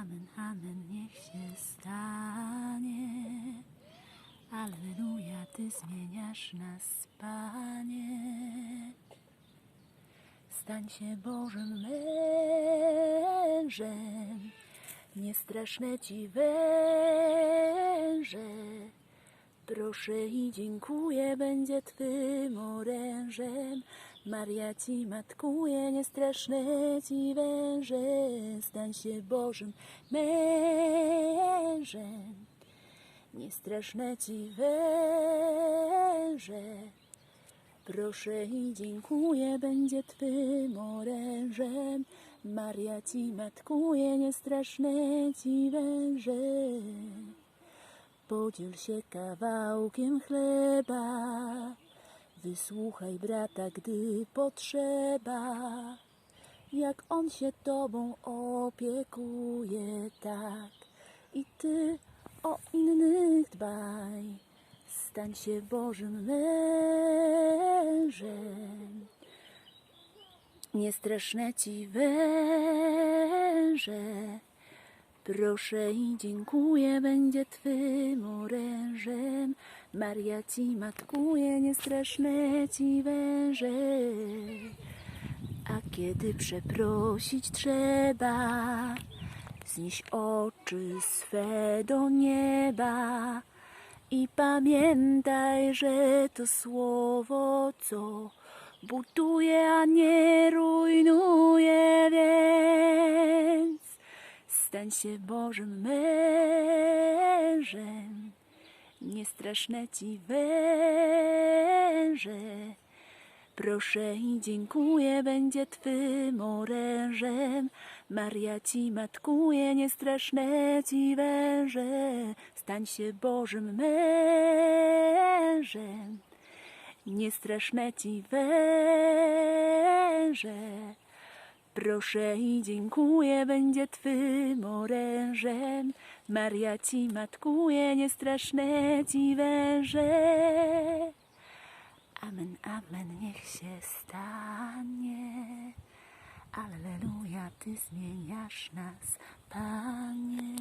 Amen, amen, niech się stanie. Alleluja, Ty zmieniasz nas, Panie. Stań się Bożym mężem, niestraszne Ci. Proszę i dziękuję, będzie Twym orężem. Maria Ci matkuje, niestraszne Ci węże. Stań się Bożym mężem, niestraszne Ci węże. Proszę i dziękuję, będzie Twym orężem. Maria Ci matkuje, niestraszne Ci węże. Podziel się kawałkiem chleba, wysłuchaj brata, gdy potrzeba. Jak on się tobą opiekuje, tak i ty o innych dbaj. Stań się Bożym mężem. Niestraszne ci węże. Proszę i dziękuję, będzie Twym orężem. Maria Ci matkuje, niestraszne Ci węże. A kiedy przeprosić trzeba, znieś oczy swe do nieba. I pamiętaj, że to słowo, co buduje, a nie rujnuje, stań się Bożym mężem. Niestraszne ci węże. Proszę i dziękuję, będzie Twym orężem. Maria Ci matkuje, niestraszne Ci węże. Stań się Bożym mężem. Niestraszne Ci węże. Proszę i dziękuję, będzie Twym orężem. Maria Ci matkuje, niestraszne Ci węże. Amen, amen, niech się stanie. Alleluja, Ty zmieniasz nas, Panie.